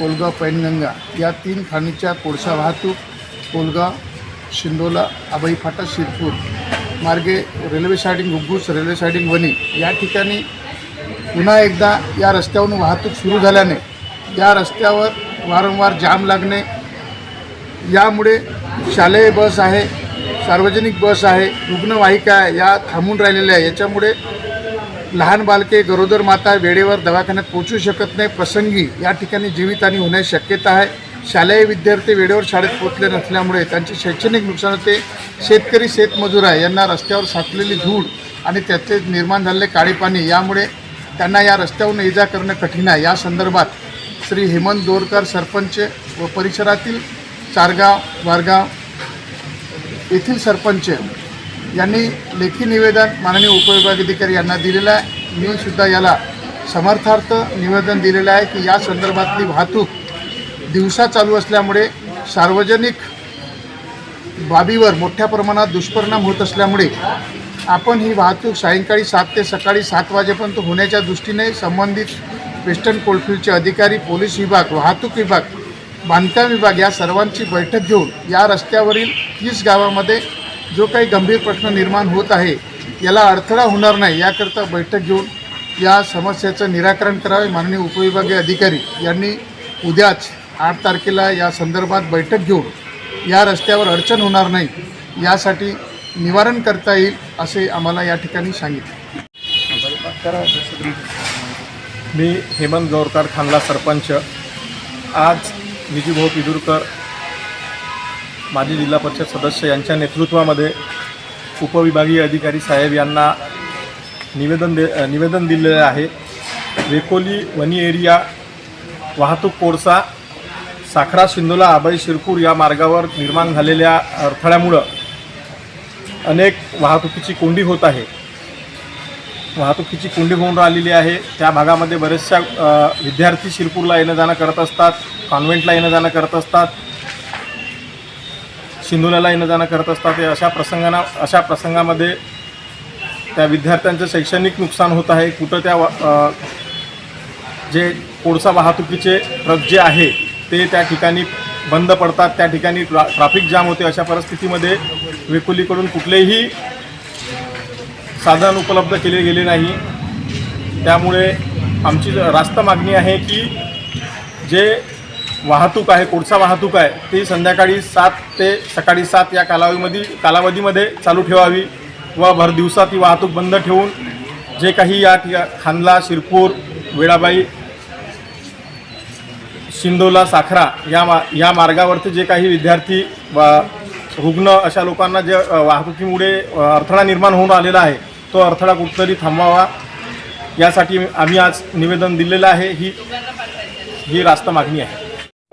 कोलगाव पैनगंगा या तीन खाणीच्या कोळसा वाहतूक कोलगाव शिंदोला आबाई फाटा शिरपूर मार्गे railway siding Ghugus railway siding Wani या ठिकाणी पुन्हा एकदा या रस्त्यावरून वाहतूक सुरू झाल्याने या रस्त्यावर वारंवार जाम लागणे यामुळे शालेय बस आहे सार्वजनिक बस आहे रुग्णवाहिका आहे या थांबून राहिलेल्या आहे. याच्यामुळे लहान बालके गरोदर माता वेळेवर दवाखान्यात पोहोचू शकत नाही. प्रसंगी या ठिकाणी जीवितहानी होण्याची शक्यता आहे. शालेय विद्यार्थी वेळेवर शाळेत पोहोचले नसल्यामुळे त्यांचे शैक्षणिक नुकसान होते. शेतकरी शेतमजूर आहे यांना रस्त्यावर साचलेली धूळ आणि त्याचे निर्माण झालेले काळे पाणी यामुळे त्यांना या रस्त्यावरून इजा करणं कठीण आहे. या संदर्भात श्री हेमंत दोरकर सरपंच व परिसरातील चारगाव वारगाव येथील सरपंच यांनी लेखी निवेदन माननीय उपविभागाधिकारी यांना दिलेलं आहे. मी सुद्धा याला समर्थार्थ निवेदन दिलेलं आहे की या संदर्भातली वाहतूक दिवसा चालू असल्यामुळे सार्वजनिक बाबीवर मोठ्या प्रमाणात दुष्परिणाम होत असल्यामुळे आपण ही वाहतूक सायंकाळी सात ते सकाळी सात वाजेपर्यंत होण्याच्या दृष्टीने संबंधित वेस्टर्न कोल्डफिल्डचे अधिकारी पोलीस विभाग वाहतूक विभाग बांधकाम विभाग या सर्वांची बैठक घेऊन या रस्त्यावरील तीस गावामध्ये जो काही गंभीर प्रश्न निर्माण होत आहे याला अडथळा होणार नाही. याकरता बैठक घेऊन या समस्येचं निराकरण करावे माननीय उपविभागीय अधिकारी यांनी उद्याच आठ तारखेला या संदर्भात बैठक घेऊन या रस्त्यावर अडचण होणार नाही यासाठी निवारण करता येईल असे आम्हाला या ठिकाणी सांगितले. मी हेमंत गौरकर खानला सरपंच. आज विजूभाऊ पिदुरकर माजी जिल्हा परिषद सदस्य यांच्या नेतृत्वामध्ये उपविभागीय अधिकारी साहेब यांना निवेदन दे निवेदन दिलेलं आहे. वेकोली वनी एरिया वाहतूक कोळसा साखरा शिंदोला आबाई शिरपूर या मार्गावर निर्माण झालेल्या अडथळ्यामुळं अनेक वाहतुकीची कोंडी होत आहे. वाहतुकीची कोंडी होऊन राहिलेली आहे. त्या भागामध्ये बरेचशा विद्यार्थी शिरपूरला येणं जाणं करत असतात कॉन्व्हेंटला येणं जाणं करत असतात. शिंदोल्याला येणं जाणं करत असतात ते अशा प्रसंगांना अशा प्रसंगामध्ये त्या विद्यार्थ्यांचं शैक्षणिक नुकसान होत आहे. कुठं त्या वा- जे कोळसा वाहतुकीचे ट्रक जे आहे ते त्या ठिकाणी बंद पडतात त्या ठिकाणी ट्रा ट्राफिक जाम होते अशा परिस्थितीमध्ये वेकुलीकडून कुठलेही साधन उपलब्ध केले गेले नाही. त्यामुळे आमची रास्त मागणी आहे की जे वाहतूक आहे कोळसा वाहतूक आहे ती संध्याकाळी सात ते सकाळी सात या कालावधीमध्ये कालावधीमध्ये चालू ठेवावी व भर दिवसा ती वाहतूक बंद ठेवून जे काही या खानला शिरपूर वेळाबाई शिंदोला साखरा या मा या मार्गावरती जे काही विद्यार्थी व रुग्ण अशा लोकांना जे वाहतुकीमुळे अडथळा निर्माण होऊन आलेला आहे तो अडथळा कुठतरी थांबवावा यासाठी आम्ही आज निवेदन दिलेलं आहे. ही ही रास्त मागणी आहे.